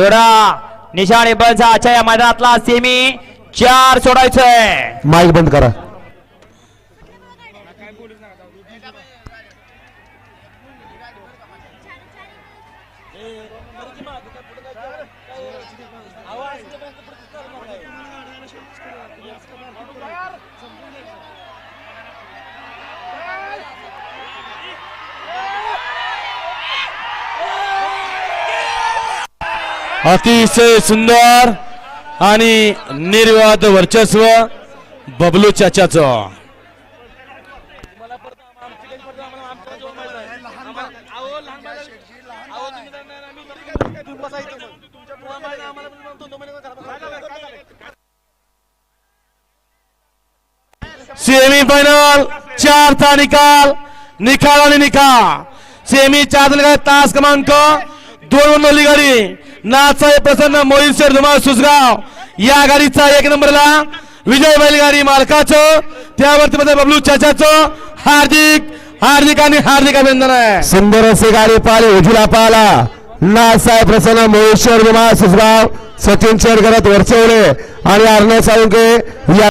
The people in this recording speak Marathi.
जोडा निशाणी बलचा आजच्या या मैदानातला सेमी चार सोडायचंय माईक बंद करा. अतिशय सुंदर आणि निर्वाद वर्चस्व बबलू चाचाचं. सेमी फायनल चारचा निकाल निकाल आणि निकाल. सेमी चार तास क्रमांक दोन ओली गाडी. नाचाय प्रसन्न मोहित शेर धुमाळ सुसगाव. या गाडीचा एक नंबरला विजय बैलगाडी मालकाचं त्यावरती मध्ये बबलू चाचाचं. हार्दिक हार्दिक आणि हार्दिक अभिनंदन आहे. सुंदर असे गाडी पाहिली उजला पाहिला. नाथसाहेब प्रसन्न महेश्वर विमा सुसगाव. सचिन शेरगरत वरचवले. आणि अर्णव साळुंके या